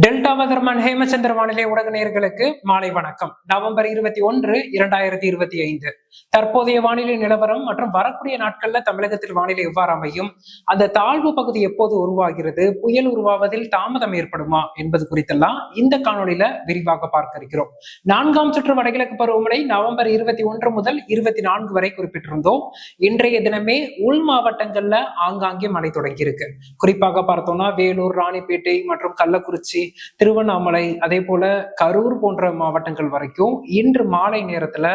Delta மதர்மன் Hemachandra வானிலை ஊடக நேர்களுக்கு மாலை வணக்கம். நவம்பர் இருபத்தி ஒன்று இரண்டாயிரத்தி இருபத்தி ஐந்து. தற்போதைய வானிலை நிலவரம் மற்றும் வரக்கூடிய நாட்கள்ல தமிழகத்தில் வானிலை எவ்வாறு அமையும்? அந்த தாழ்வு பகுதி எப்போது உருவாகிறது? புயல் உருவாவதில் தாமதம் ஏற்படுமா என்பது குறித்தெல்லாம் இந்த காணொளியில விரிவாக பார்க்க இருக்கிறோம். நான்காம் சுற்று வடகிழக்கு பருவமழை நவம்பர் இருபத்தி ஒன்று முதல் இருபத்தி நான்கு வரை குறிப்பிட்டிருந்தோம். இன்றைய தினமே உள் மாவட்டங்கள்ல ஆங்காங்கே மழை தொடங்கியிருக்கு. குறிப்பாக பார்த்தோம்னா வேலூர் ராணிப்பேட்டை மற்றும் கள்ளக்குறிச்சி திருவண்ணாமலை அதே போல கரூர் போன்ற மாவட்டங்கள் வரைக்கும் இன்று மாலை நேரத்துல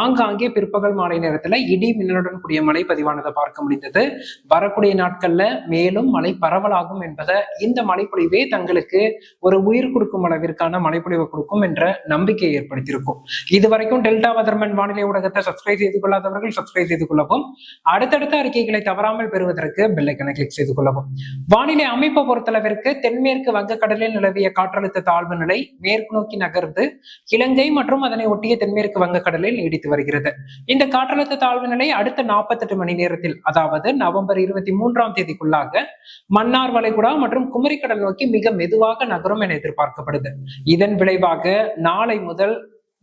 ஆங்காங்கே பிற்பகல் மாலை நேரத்துல இடி மின்னலுடன் கூடிய மழை பதிவானதை பார்க்க முடிந்தது. வரக்கூடிய நாட்கள்ல மேலும் மழை பரவலாகும் என்பதை இந்த மழைப்பொழிவே தங்களுக்கு ஒரு உயிர் கொடுக்கும் அளவிற்கான மழைப்பொழிவை கொடுக்கும் என்ற நம்பிக்கையை ஏற்படுத்தியிருக்கும். இதுவரைக்கும் டெல்டா வதர்மன் வானிலை ஊடகத்தை சப்ஸ்கிரைப் செய்து கொள்ளாதவர்கள் சப்ஸ்கிரைப் செய்து கொள்ளவும். அடுத்தடுத்த அறிக்கைகளை தவறாமல் பெறுவதற்கு பெல்லைக்கனை கிளிக் செய்து கொள்ளவும். வானிலை அமைப்பை பொறுத்தளவிற்கு தென்மேற்கு வங்கக்கடலில் நிலவிய காற்றழுத்த தாழ்வு நிலை மேற்கு நோக்கி நகர்ந்து இலங்கை மற்றும் அதனை ஒட்டிய தென்மேற்கு வங்கக்கடலில் நீடித்து வருகிறது. இந்த காற்றழுத்த தாழ்வு நிலை அடுத்த நாற்பத்தெட்டு மணி நேரத்தில் அதாவது நவம்பர் இருபத்தி மூன்றாம் தேதிக்குள்ளாக மன்னார் வளைகுடா மற்றும் குமரிக்கடல் நோக்கி மிக மெதுவாக நகரும் என எதிர்பார்க்கப்படுது. இதன் விளைவாக நாளை முதல்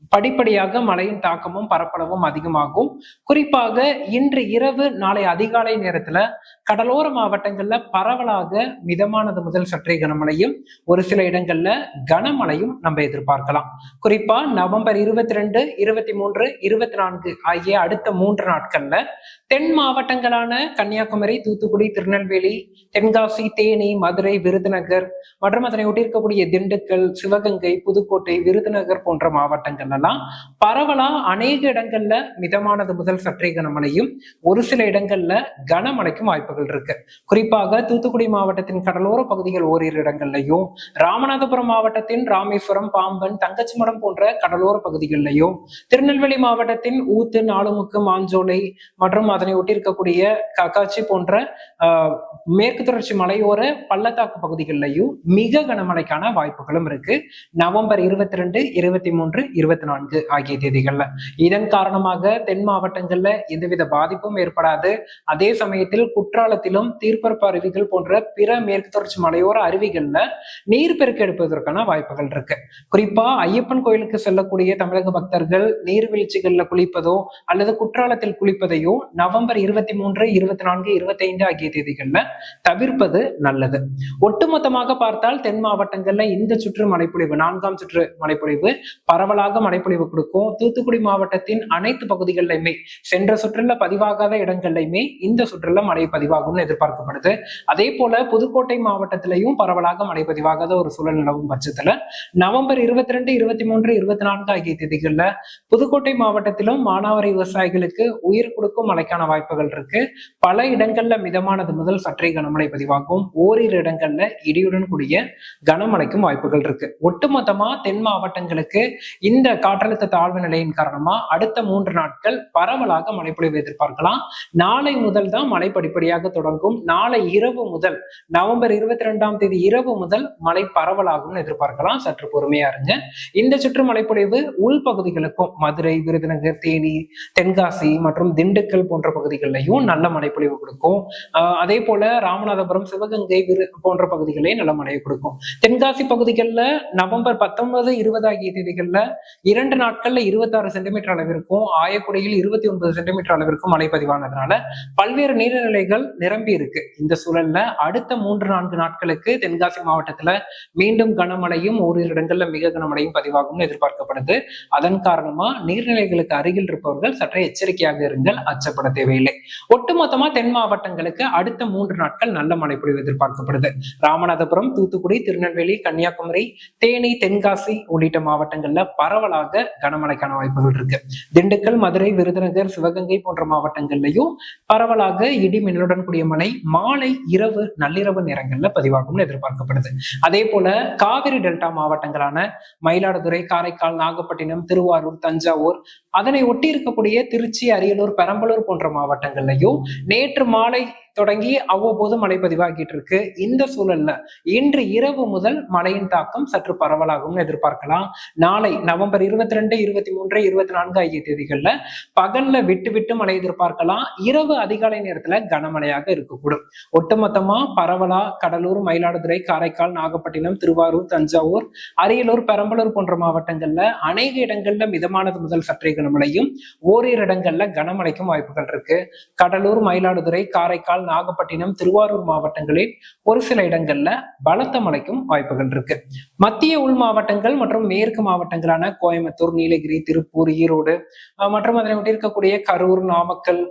படிப்படியாக மழையின் தாக்கமும் பரப்பளவும் அதிகமாகும். குறிப்பாக இன்று இரவு நாளை அதிகாலை நேரத்துல கடலோர மாவட்டங்கள்ல பரவலாக மிதமானது முதல் சற்றே கனமழையும் ஒரு சில இடங்கள்ல கனமழையும் நம்ம எதிர்பார்க்கலாம். குறிப்பா நவம்பர் இருபத்தி ரெண்டு இருபத்தி மூன்று இருபத்தி நான்கு ஆகிய அடுத்த மூன்று நாட்கள்ல தென் மாவட்டங்களான கன்னியாகுமரி தூத்துக்குடி திருநெல்வேலி தென்காசி தேனி மதுரை விருதுநகர் மற்றும் அதனை ஒட்டியிருக்கக்கூடிய திண்டுக்கல் சிவகங்கை புதுக்கோட்டை விருதுநகர் போன்ற மாவட்டங்கள் எல்லாம் பரவலா அநேக இடங்கள்ல மிதமானது முதல் சற்றே கனமழையும் ஒரு சில இடங்கள்ல கனமழைக்கும் வாய்ப்புகள் இருக்கு. குறிப்பாக தூத்துக்குடி மாவட்டத்தின் கடலோர பகுதிகள் ஓரிரு இடங்கள்லையும் ராமநாதபுரம் மாவட்டத்தின் ராமேஸ்வரம் பாம்பன் தங்கச்சிமடம் போன்ற கடலோர பகுதிகளிலையும் திருநெல்வேலி மாவட்டத்தின் ஊத்து நாலுமுக்கு மாஞ்சோலை மற்றும் அதனை ஒட்டியிருக்கக்கூடிய கக்காச்சி போன்ற மேற்கு தொடர்ச்சி மலையோர பள்ளத்தாக்கு பகுதிகளிலையும் மிக கனமழைக்கான வாய்ப்புகளும் இருக்கு. நவம்பர் இருபத்தி ரெண்டு இருபத்தி மூன்று இருபத்தி நான்கு ஆகிய தேதிகள்ல. இதன் காரணமாக தென் மாவட்டங்கள்ல எந்தவித பாதிப்பும் ஏற்படாது. அதே சமயத்தில் குற்றாலத்திலும் தீர்ப்பரப்பு அருவிகள் போன்ற பிற மேற்கு தொடர்ச்சி மலையோர அருவிகள்ல நீர் பெருக்கு எடுப்பதற்கான வாய்ப்புகள் இருக்கு. குறிப்பா ஐயப்பன் கோயிலுக்கு செல்லக்கூடிய தமிழக பக்தர்கள் நீர்வீழ்ச்சிகள்ல குளிப்பதோ அல்லது குற்றாலத்தில் குளிப்பதையோ நவ நவம்பர் இருபத்தி மூன்று இருபத்தி நான்கு இருபத்தி ஐந்து ஆகிய தேதிகளில் தவிர்ப்பது நல்லது. ஒட்டுமொத்தமாக பார்த்தால் தென் மாவட்டங்கள்ல இந்த சுற்று மழைப்பொழிவு நான்காம் சுற்று மழைப்பொழிவு பரவலாக மழைப்பொழிவு கொடுக்கும். தூத்துக்குடி மாவட்டத்தின் அனைத்து பகுதிகளிலுமே சென்ற சுற்றுல பதிவாகாத இடங்கள்லையுமே இந்த சுற்றுல மழை பதிவாகும்னு எதிர்பார்க்கப்படுது. அதே போல புதுக்கோட்டை மாவட்டத்திலையும் பரவலாக மழை பதிவாகாத ஒரு சூழல் நிலவும் பட்சத்துல நவம்பர் இருபத்தி ரெண்டு இருபத்தி மூன்று இருபத்தி நான்கு ஆகிய தேதிகள்ல புதுக்கோட்டை மாவட்டத்திலும் மானாவாரி விவசாயிகளுக்கு உயிர் கொடுக்கும் மழைக்கான மழைக்கான வாய்ப்புகள் இருக்கு. பல இடங்கள்ல மிதமானது முதல் சற்றே கனமழை பதிவாகும். ஓரிரு இடங்கள்ல இடியுடன் கூடிய கனமழைக்கும் வாய்ப்புகள் இருக்கு. ஒட்டுமொத்தமா தென் மாவட்டங்களுக்கு இந்த காற்றழுத்த தாழ்வு நிலையின் காரணமா அடுத்த மூன்று நாட்கள் பரவலாக மழைப்பொழிவு எதிர்பார்க்கலாம். நாளை முதல் தான் மழை படிப்படியாக தொடங்கும். நாளை இரவு முதல் நவம்பர் இருபத்தி ரெண்டாம் தேதி இரவு முதல் மழை பரவலாகும் எதிர்பார்க்கலாம். சற்று பொறுமையா இருங்க. இந்த சுற்று மழைப்பொழிவு உள்பகுதிகளுக்கும் மதுரை விருதுநகர் தேனி தென்காசி மற்றும் திண்டுக்கல் போன்ற பகுதிகளிலையும் நல்ல மழைப்பொழிவு கொடுக்கும். அதே போல ராமநாதபுரம் சிவகங்கை போன்ற பகுதிகளையும் நல்ல மழையை கொடுக்கும். தென்காசி பகுதிகளில் நவம்பர் பத்தொன்பது இருபது ஆகிய தேதிகளில் இரண்டு நாட்கள்ல இருபத்தாறு சென்டிமீட்டர் அளவிற்கும் ஆயக்குடியில் இருபத்தி ஒன்பது சென்டிமீட்டர் அளவிற்கும் மழை பதிவானதுனால பல்வேறு நீர்நிலைகள் நிரம்பி இருக்கு. இந்த சூழல்ல அடுத்த மூன்று நான்கு நாட்களுக்கு தென்காசி மாவட்டத்துல மீண்டும் கனமழையும் ஓரிரு இடங்கள்ல மிக கனமழையும் பதிவாகும்னு எதிர்பார்க்கப்படுது. அதன் காரணமா நீர்நிலைகளுக்கு அருகில் இருப்பவர்கள் சற்றே எச்சரிக்கையாக இருங்கள் அச்சப்பட தேவையில்லை. ஒட்டுமொத்தமா தென் மாவட்டங்களுக்கு அடுத்த மூன்று நாட்கள் நல்ல மழை பொழிவு எதிர்பார்க்கப்படுது. ராமநாதபுரம் தூத்துக்குடி திருநெல்வேலி கன்னியாகுமரி தேனி தென்காசி உள்ளிட்ட மாவட்டங்கள்ல பரவலாக கனமழைக்கான வாய்ப்புகள் இருக்கு. திண்டுக்கல் மதுரை விருதுநகர் சிவகங்கை போன்ற மாவட்டங்கள்லயும் பரவலாக இடி மின்னலுடன் கூடிய மழை மாலை இரவு நள்ளிரவு நேரங்கள்ல பதிவாகும்னு எதிர்பார்க்கப்படுது. அதே போல காவிரி டெல்டா மாவட்டங்களான மயிலாடுதுறை காரைக்கால் நாகப்பட்டினம் திருவாரூர் தஞ்சாவூர் அதனை ஒட்டி இருக்கக்கூடிய திருச்சி அரியலூர் பெரம்பலூர் போன்ற மாவட்டங்கள்லையும் நேற்று மாலை தொடங்கி அவ்வப்போது மழை பதிவாகிட்டு இருக்கு இந்த சூழல்ல இன்று இரவு முதல் மழையின் தாக்கம் சற்று பரவலாகவும் எதிர்பார்க்கலாம். நாளை நவம்பர் இருபத்தி ரெண்டு இருபத்தி மூன்று இருபத்தி நான்கு ஆகிய தேதிகள்ல பகல்ல விட்டு விட்டு மழை எதிர்பார்க்கலாம். இரவு அதிகாலை நேரத்துல கனமழையாக இருக்கக்கூடும். ஒட்டுமொத்தமா பரவலா கடலூர் மயிலாடுதுறை காரைக்கால் நாகப்பட்டினம் திருவாரூர் தஞ்சாவூர் அரியலூர் பெரம்பலூர் போன்ற மாவட்டங்கள்ல அநேக இடங்கள்ல மிதமானது முதல் சற்றே கனமழையும் ஓரிரு இடங்கள்ல கனமழைக்கும் வாய்ப்புகள் இருக்கு. கடலூர் மயிலாடுதுறை காரைக்கால் நாகப்பட்டினம் திருவாரூர் மாவட்டங்களில் ஒரு சில இடங்கள்ல பலத்த மழைக்கும் வாய்ப்புகள் இருக்கு. மத்திய உள் மாவட்டங்கள் மற்றும் மேற்கு மாவட்டங்களான கோயம்புத்தூர் நீலகிரி திருப்பூர் ஈரோடு மற்றும் அதனை ஒட்டி இருக்கக்கூடிய கரூர் நாமக்கல்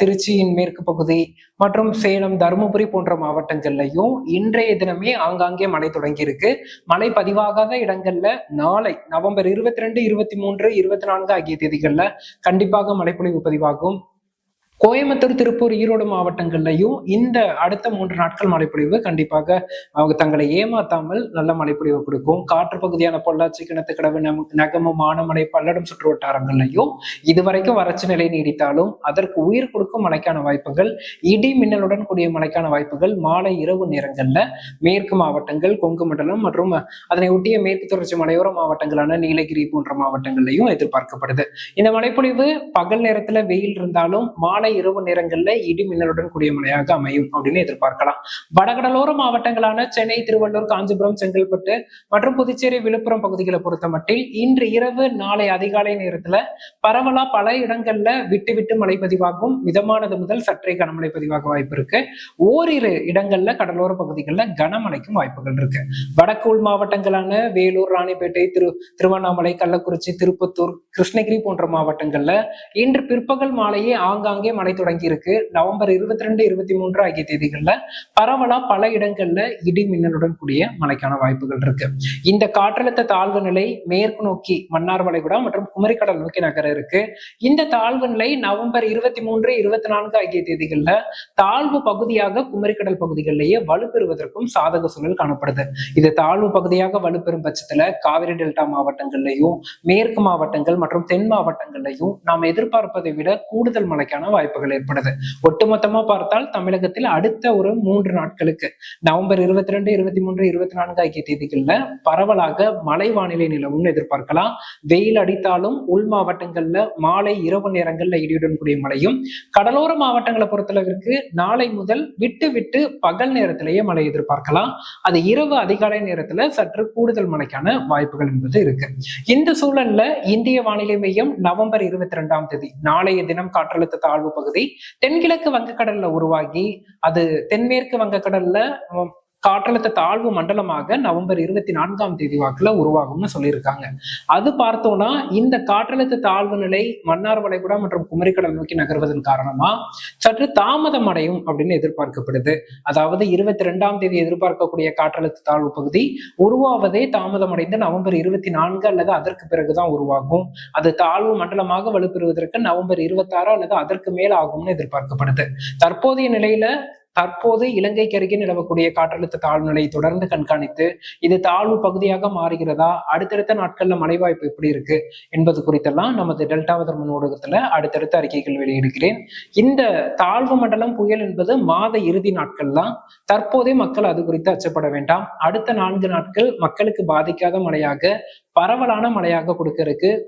திருச்சியின் மேற்கு பகுதி மற்றும் சேலம் தருமபுரி போன்ற மாவட்டங்கள்லையும் இன்றைய தினமே ஆங்காங்கே மழை தொடங்கி இருக்கு. மழை பதிவாகாத இடங்கள்ல நாளை நவம்பர் இருபத்தி ரெண்டு இருபத்தி மூன்று இருபத்தி நான்கு ஆகிய தேதிகள்ல கண்டிப்பாக மழைப்பொழிவு பதிவாகும். கோயம்புத்தூர் திருப்பூர் ஈரோடு மாவட்டங்கள்லையும் இந்த அடுத்த மூன்று நாட்கள் மழைப்பொழிவு கண்டிப்பாக அவங்க தங்களை ஏமாத்தாமல் நல்ல மழைப்பொழிவு கொடுக்கும். காற்று பகுதியான பொள்ளாச்சி கிணத்துக்கடவு நம் நகமம் மானமலை பல்லடம் சுற்று வட்டாரங்கள்லையும் இதுவரைக்கும் வறட்சி நிலை நீடித்தாலும் அதற்கு உயிர் கொடுக்கும் மழைக்கான வாய்ப்புகள் இடி மின்னலுடன் கூடிய மழைக்கான வாய்ப்புகள் மாலை இரவு நேரங்கள்ல மேற்கு மாவட்டங்கள் கொங்கு மண்டலம் மற்றும் அதனை ஒட்டிய மேற்கு தொடர்ச்சி மலையோர மாவட்டங்களான நீலகிரி போன்ற மாவட்டங்கள்லையும் எதிர்பார்க்கப்படுது. இந்த மழைப்பொழிவு பகல் நேரத்துல வெயில் இருந்தாலும் மாலை இரவு நேரங்கள்ல இடி மின்னலுடன் கூடிய மழையாக அமையும் அப்படின்னு எதிர்பார்க்கலாம். வடகடலோர மாவட்டங்களான சென்னை திருவள்ளூர் காஞ்சிபுரம் செங்கல்பட்டு மற்றும் புதுச்சேரி விழுப்புரம் பகுதிகளை பொறுத்தமட்டில் இன்று இரவு நாளை அதிகாலை நேரத்துல பரவலா பல இடங்கள்ல விட்டு விட்டு மழை பதிவாகும். மிதமானது முதல் சற்றே கனமழை பதிவாக வாய்ப்பு இருக்கு. ஓரிரு இடங்கள்ல கடலோர பகுதிகளில் கனமழைக்கும் வாய்ப்புகள் இருக்கு. வடக்கு உள் மாவட்டங்களான வேலூர் ராணிப்பேட்டை திரு திருவண்ணாமலை கள்ளக்குறிச்சி திருப்பத்தூர் கிருஷ்ணகிரி போன்ற மாவட்டங்கள்ல இன்று பிற்பகல் மாலையே ஆங்காங்கே மழை தொடங்கி இருக்கு நவம்பர் இருபத்தி ரெண்டு இருபத்தி மூன்று ஆகிய தேதிகள்ல பரவலா பல இடங்கள்ல இடி மின்னலுடன் கூடிய மழைக்கான வாய்ப்புகள் இருக்கு. இந்த காற்றழுத்த தாழ்வு நிலை மேற்கு நோக்கி மன்னார் வளைகுடா மற்றும் குமரிக்கடல் நோக்கி நகர இருக்கு. இந்த தாழ்வு நிலை நவம்பர் இருபத்தி மூன்று இருபத்தி நான்கு ஆகிய தேதிகள்ல தாழ்வு பகுதியாக குமரிக்கடல் பகுதிகளிலேயே வலுப்பெறுவதற்கும் சாதக சூழல் காணப்படுது. இது தாழ்வு பகுதியாக வலுப்பெறும் பட்சத்துல காவிரி டெல்டா மாவட்டங்கள்லையும் மேற்கு மாவட்டங்கள் மற்றும் தென் மாவட்டங்கள்லையும் நாம் எதிர்பார்ப்பதை விட கூடுதல் மழைக்கான வாய்ப்புகள் ஏற்படுது. ஒட்டுமொத்தமா பார்த்தால் தமிழகத்தில் அடுத்த ஒரு மூன்று நாட்களுக்கு நவம்பர் இருபத்தி ரெண்டு இருபத்தி மூன்று இருபத்தி நான்கு ஆகிய தேதிகளில் பரவலாக மழை வானிலை நிலவும்னு எதிர்பார்க்கலாம். வெயில் அடித்தாலும் உள் மாவட்டங்கள்ல மாலை இரவு நேரங்கள்ல இடியுடன் கூடிய மழையும் கடலோர மாவட்டங்களை பொறுத்தளவிற்கு நாளை முதல் விட்டு விட்டு பகல் நேரத்திலேயே மழை எதிர்பார்க்கலாம். அது இரவு அதிகாலை நேரத்துல சற்று கூடுதல் மழைக்கான வாய்ப்புகள் என்பது இருக்கு. இந்த சூழல்ல இந்திய வானிலை மையம் நவம்பர் இருபத்தி ரெண்டாம் தேதி நாளைய தினம் காற்றழுத்த தாழ்வு பகுதி. தென்கிழக்கு வங்கக்கடல்ல உருவாகி அது தென்மேற்கு வங்கக்கடல்ல காற்றழுத்த தாழ்வு மண்டலமாக நவம்பர் இருபத்தி நான்காம் தேதி வாக்குல உருவாகும்னு சொல்லியிருக்காங்க. அது பார்த்தோம்னா இந்த காற்றழுத்த தாழ்வு நிலை மன்னார் வளைகுடா மற்றும் குமரிக்கடல் நோக்கி நகர்வதன் காரணமா சற்று தாமதம் அடையும் அப்படின்னு எதிர்பார்க்கப்படுது. அதாவது இருபத்தி ரெண்டாம் தேதி எதிர்பார்க்கக்கூடிய காற்றழுத்த தாழ்வு பகுதி உருவாவதே தாமதம் அடைந்து நவம்பர் இருபத்தி நான்கு அல்லது அதற்கு பிறகுதான் உருவாகும். அது தாழ்வு மண்டலமாக வலுப்பெறுவதற்கு நவம்பர் இருபத்தாறு அல்லது அதற்கு மேல் ஆகும்னு எதிர்பார்க்கப்படுது. தற்போதைய நிலையில தற்போது இலங்கைக்கு அருகே நிலவக்கூடிய காற்றழுத்த தாழ்வு நிலையை தொடர்ந்து கண்காணித்து இது தாழ்வு பகுதியாக மாறுகிறதா? அடுத்தடுத்த நாட்கள்ல மழை வாய்ப்பு எப்படி இருக்கு? என்பது குறித்தெல்லாம் நமது டெல்டா வதர்மன் ஊடகத்துல அடுத்தடுத்த அறிக்கைகள் வெளியிடுகிறேன். இந்த தாழ்வு மண்டலம் புயல் என்பது மாத இறுதி நாட்கள் தான் தற்போதே மக்கள் அது குறித்து அச்சப்பட வேண்டாம். அடுத்த நான்கு நாட்கள் மக்களுக்கு பாதிக்காத மழையாக பரவலான மழையாக கொடுக்க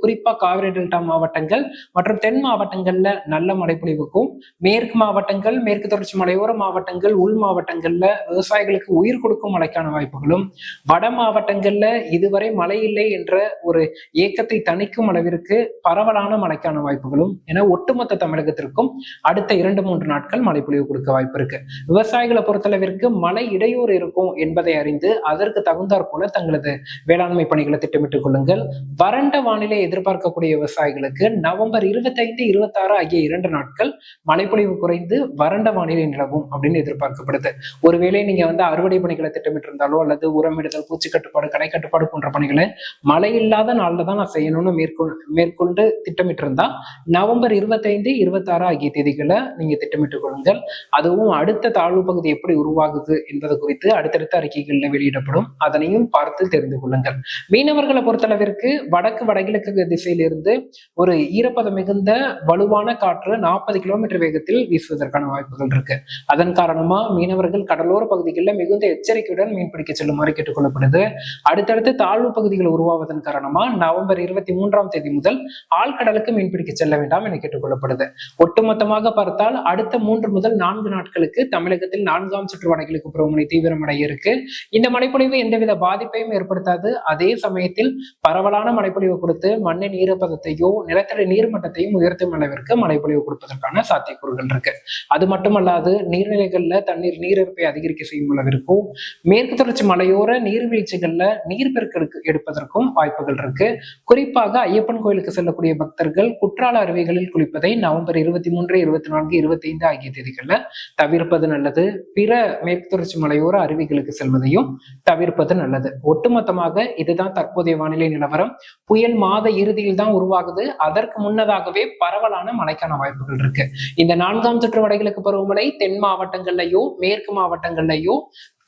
குறிப்பா காவிரி டெல்டா மாவட்டங்கள் மற்றும் தென் மாவட்டங்கள்ல நல்ல மழைப்பொழிவுக்கும் மேற்கு மாவட்டங்கள் மேற்கு தொடர்ச்சி மலையோர மாவட்டங்கள் உள் மாவட்டங்கள்ல விவசாயிகளுக்கு உயிர் கொடுக்கும் மழைக்கான வாய்ப்புகளும் வட மாவட்டங்கள்ல இதுவரை மழை இல்லை என்ற ஒரு ஏக்கத்தை தணிக்கும் அளவிற்கு பரவலான மழைக்கான வாய்ப்புகளும் என ஒட்டுமொத்த தமிழகத்திற்கும் அடுத்த இரண்டு மூன்று நாட்கள் மழைப்பொழிவு கொடுக்க வாய்ப்பு இருக்கு. விவசாயிகளை பொறுத்தளவிற்கு மழை இடையூறு இருக்கும் என்பதை அறிந்து அதற்கு தகுந்தாற் போல தங்களது வேளாண்மை பணிகளை திட்டமிட்டு கொள்ளுங்கள் வறண்ட வானிலை எதிர்பார்க்கக்கூடிய விவசாயிகளுக்கு நவம்பர் இருபத்தைந்து இருபத்தாறு ஆகிய இரண்டு நாட்கள் மழைப்பொழிவு குறைந்து வறண்ட வானிலை நிலவும் அப்படின்னு எதிர்பார்க்கப்படுது. ஒருவேளை நீங்க வந்து அறுவடை பணிகளை திட்டமிட்டு இருந்தாலோ அல்லது உரமிடுதல் பூச்சி கட்டுப்பாடு கடை கட்டுப்பாடு போன்ற பணிகளை மழை இல்லாத நாளில் தான் நான் செய்யணும்னு மேற்கொள் மேற்கொண்டு திட்டமிட்டு இருந்தா நவம்பர் இருபத்தைந்து இருபத்தாறு ஆகிய தேதிகளை நீங்க திட்டமிட்டுக் கொள்ளுங்கள். அதுவும் அடுத்த தாழ்வு பகுதி எப்படி உருவாகுது என்பது குறித்து அடுத்தடுத்த அறிக்கைகளில் வெளியிடப்படும். அதனையும் பார்த்து தெரிந்து கொள்ளுங்கள். மீனவர்களை பொறுத்தளவிற்கு வடக்கு வடகிழக்கு திசையிலிருந்து ஒரு ஈரப்பதம் மிகுந்த வலுவான காற்று நாற்பது கிலோமீட்டர் வேகத்தில் வீசுவதற்கான வாய்ப்புகள் இருக்கு. அதன் காரணமா மீனவர்கள் கடலோர பகுதிகளில் மிகுந்த எச்சரிக்கையுடன் மீன்பிடிக்க செல்லுமாறு கேட்டுக்கொள்ளப்படுது. அடுத்தடுத்து தாழ்வு பகுதிகள் உருவாவதன் காரணமா நவம்பர் இருபத்தி மூன்றாம் தேதி முதல் ஆழ்கடலுக்கு மீன்பிடிக்க செல்ல வேண்டாம் என கேட்டுக்கொள்ளப்படுது. ஒட்டுமொத்தமாக பார்த்தால் அடுத்த மூன்று முதல் நான்கு நாட்களுக்கு தமிழகத்தில் நான்காம் சுற்று வடகிழக்கு பருவமழை தீவிரமடைய இருக்கு. இந்த மழைப்பொழிவு எந்தவித பாதிப்பையும் ஏற்படுத்தாது. அதே சமயத்தில் பரவலான மழைப்பொழிவு கொடுத்து மண்ணின் ஈரப்பதத்தையோ நிலத்தடி நீர்மட்டத்தையும் உயர்த்தும் அளவிற்கு மழைப்பொழிவு கொடுப்பதற்கான சாத்தியக்கூறுகள் இருக்கு. அது மட்டுமல்லாது நீர்நிலைகள்ல தண்ணீர் நீரிழப்பை அதிகரிக்க செய்யும் அளவிற்கும் மேற்கு தொடர்ச்சி மலையோர நீர்வீழ்ச்சிகள்ல நீர்பெருக்கு எடுப்பதற்கும் வாய்ப்புகள் இருக்கு. குறிப்பாக ஐயப்பன் கோயிலுக்கு செல்லக்கூடிய பக்தர்கள் குற்றால அருவிகளில் குளிப்பதை நவம்பர் இருபத்தி மூன்று இருபத்தி நான்கு இருபத்தி ஐந்து ஆகிய தேதிகள்ல தவிர்ப்பது நல்லது. பிற மேற்கு தொடர்ச்சி மலையோர அருவிகளுக்கு செல்வதையும் தவிர்ப்பது நல்லது. ஒட்டுமொத்தமாக இதுதான் தற்போதைய வானிலை நிலவரம் புயல் மாத இறுதியில் தான் உருவாகுது. அதற்கு முன்னதாகவே பரவலான மழைக்கான வாய்ப்புகள் இருக்கு. இந்த நான்காம் சுற்று வடகிழக்கு பருவமழை தென் மாவட்டங்கள்லயோ மேற்கு மாவட்டங்கள்லயோ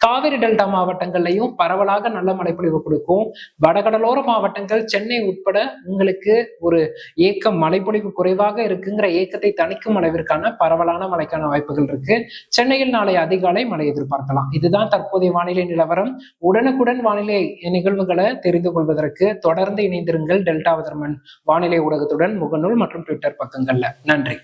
காவிரி டெல்டா மாவட்டங்கள்லையும் பரவலாக நல்ல மழைப்பொழிவு கொடுக்கும். வடகடலோர மாவட்டங்கள் சென்னை உட்பட உங்களுக்கு ஒரு ஏக்கம் மழைப்பொழிவு குறைவாக இருக்குங்கிற ஏக்கத்தை தணிக்கும் அளவிற்கான பரவலான மழைக்கான வாய்ப்புகள் இருக்கு. சென்னையில் நாளை அதிகாலை மழை எதிர்பார்க்கலாம். இதுதான் தற்போதைய வானிலை நிலவரம். உடனுக்குடன் வானிலை நிகழ்வுகளை தெரிந்து கொள்வதற்கு தொடர்ந்து இணைந்திருங்கள் டெல்டா வதர்மன் வானிலை ஊடகத்துடன் முகநூல் மற்றும் ட்விட்டர் பக்கங்கள்ல. நன்றி.